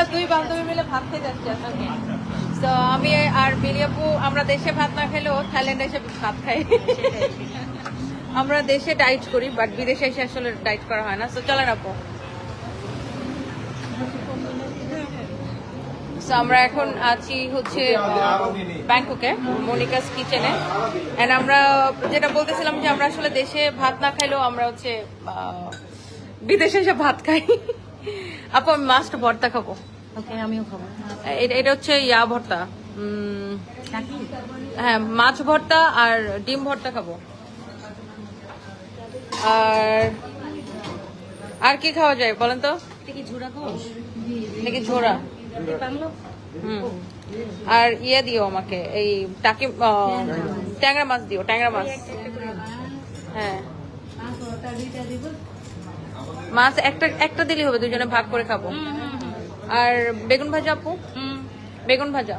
আমরা দুই বান্ধবী মিলে ভাত যাচ্ছি আজকে তো আমি আর মিলিয়াপু আমরা দেশে ভাত না খেলেও থাইল্যান্ডে এসে ভাত খাই। আমরা দেশে ডাইট করি বাট বিদেশে এসে আসলে ডাইট করা হয় না। তো আমরা এখন আছি হচ্ছে ব্যাংককে মনিকাস কিচেনে এন্ড আমরা যেটা বলতেছিলাম যে আমরা আসলে দেশে ভাত না খাইলেও আমরা হচ্ছে বিদেশে এসে ভাত খাই। আপু আমি মাছটা ভর্তা খাব। ওকে আমিও খাব। এটা- এটা হচ্ছে ইয়া ভর্তা। হ্যাঁ মাছ ভর্তা আর ডিম ভর্তা খাব। আর আর কি খাওয়া যায় বলেন তো? নাকি ঝোড়া হুম। আর ইয়ে দিও আমাকে এই টাকি ট্যাংরা মাছ। দিও ট্যাংরা মাছ। হ্যাঁ। মাছ একটা একটা দিলেই হবে দুজনে ভাগ করে খাব। আর বেগুন ভাজা আপু? বেগুন ভাজা।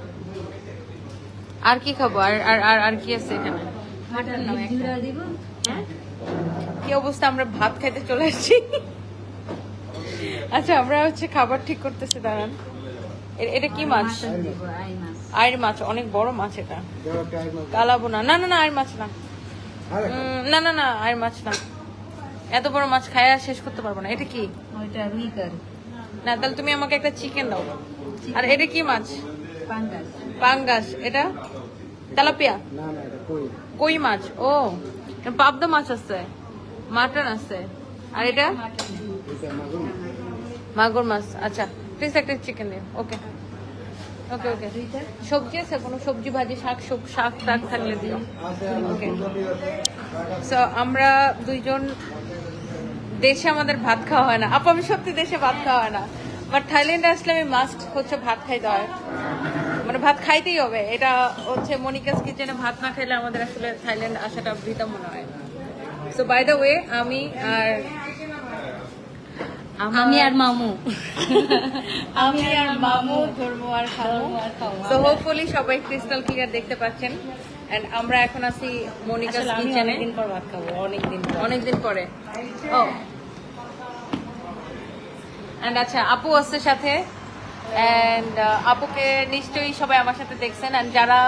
আর কি খাব? আর আর আর আর কি আছে এখানে? হ্যাঁ? কি অবস্থা? আমরা ভাত খাইতে চলে আসছি। আচ্ছা আমরা হচ্ছে খাবার ঠিক করতেছি দাঁড়ান। এটা কি মাছ? আয়ের মাছ। অনেক বড় মাছ এটা। কালাবো না না না না আয়ের মাছ না। উম, না না না আয়ের মাছ না। এত বড় মাছ খায়া শেষ করতে পারব না। এটা কি? ওইটা না তাহলে তুমি আমাকে একটা চিকেন দাও। আর এটা কি মাছ? পাঙ্গাস। পাঙ্গাস। এটা? তেলাপিয়া? কই? মাছ? ও পাবদা মাছ আছে। মাটন আছে। আর এটা? মাগুর মাছ। আচ্ছা প্লিজ একটা চিকেন দিও ওকে ওকে ওকে সবজি আছে? কোনো সবজি ভাজি শাক সব শাক টাক থাকলে দিও। ওকে সো আমরা দুইজন দেশে আমাদের ভাত খাওয়া হয় না। আপু আমি সত্যি দেশে ভাত খাওয়া হয় না। বাট থাইল্যান্ডে আসলে আমি মাস্ট হচ্ছে ভাত খাইতে হয়। মানে ভাত খাইতেই হবে। এটা হচ্ছে মনিকাস কিচেনে ভাত না খাইলে আমাদের আসলে থাইল্যান্ড আসাটা বৃথা মনে হয়। সো বাই দ্য ওয়ে আমি আর আমি আর মামু। আমি আর মামু ধর্ম আর খামু তো হোপফুলি সবাই ক্রিস্টাল ক্লিয়ার দেখতে পাচ্ছেন। এন্ড আমরা এখন আছি মনিকাস কিচেনে। অনেকদিন পর ভাত খাব অনেকদিন পর। অনেকদিন পরে। ও এন্ড আচ্ছা আপু আসছে সাথে? এন্ড আপুকে নিশ্চয়ই সবাই আমার সাথে দেখছেন। এন্ড যারা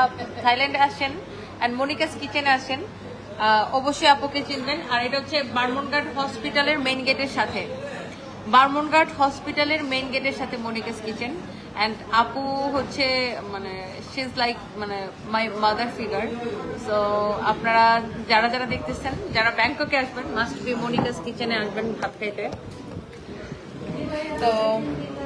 থাইল্যান্ডে আসেন এন্ড মনিকাস কিচেনে আসেন অবশ্যই আপুকে চিনবেন। আর এটা হচ্ছে বার্মনঘাট হসপিটালের মেইন গেটের সাথে। বার্মনঘাট হসপিটালের মেইন গেটের সাথে মনিকাস কিচেন। অ্যান্ড আপু হচ্ছে মানে শি ইজ লাইক মানে মাই মাদার ফিগার সো আপনারা, যারা যারা দেখতেছেন, যারা ব্যাংককে আসবেন মাস্ট বি মনিকাস কিচেনে আসবেন ভাত খাইতে। তো